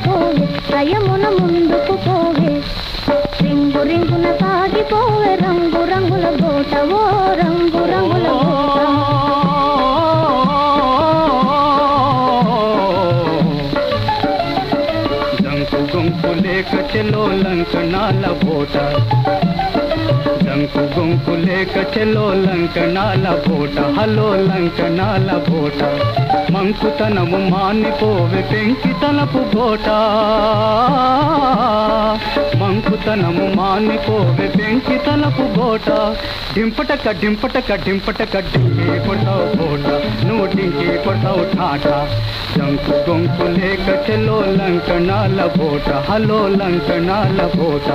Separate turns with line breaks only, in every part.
చెంగున పోవే రయమున ముందుకు పోవే. రింగు రింగున సాగిపోవే రంగు రంగుల బోటవో రంగు రంగుల గోట
డంకు గొంకు లేక చెలో లంకణాల బోట. డంకు గొంకు లేక చెలో లంకనాల బోట హలో లంకనాల బోట. మంకుతనము మానిపోవే పెంకితనపు బోట. మంకుతనము పెంకి తలపు బోట. డింపటక డింపటక డింపటక డింకే కొట్టావు బోట. నువ్వు డింకే కొట్టావు ఠాట డంకు గొంకు లేక చెలో లంకనాల బోట హలో లంకనాల బోట.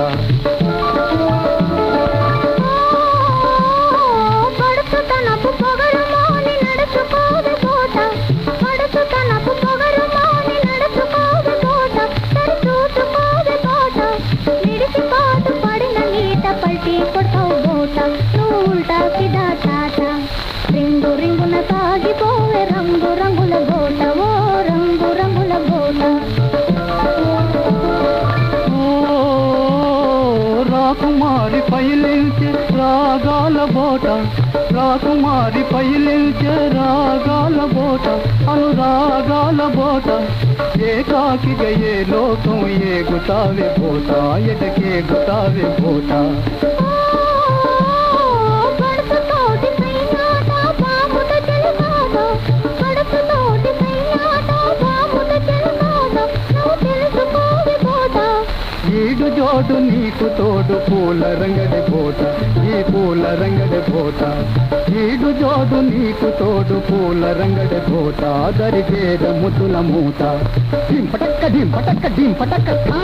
రింగున సాగిపోవే రంగు రంగుల గోట ఓ రంగు రంగుల గోట
రాకుమారి పైలించే రాగాల బోట రాకుమారి పైలించే రాగాల బోట అనురాగాల బోట. ఏకాకిగా ఏ లోకం ఏ గుతావే బోట ఎటకే గుతావే బోట. వీడు జోడు నీకు తోడు పూల రంగడి బోట ఈ పూల రంగడి బోట వీడు జోడు నీకు తోడు పూల రంగడి బోట దరిగేద ముద్దుల మూట డింపటక్క డింపటక్క డింపటక్క థా.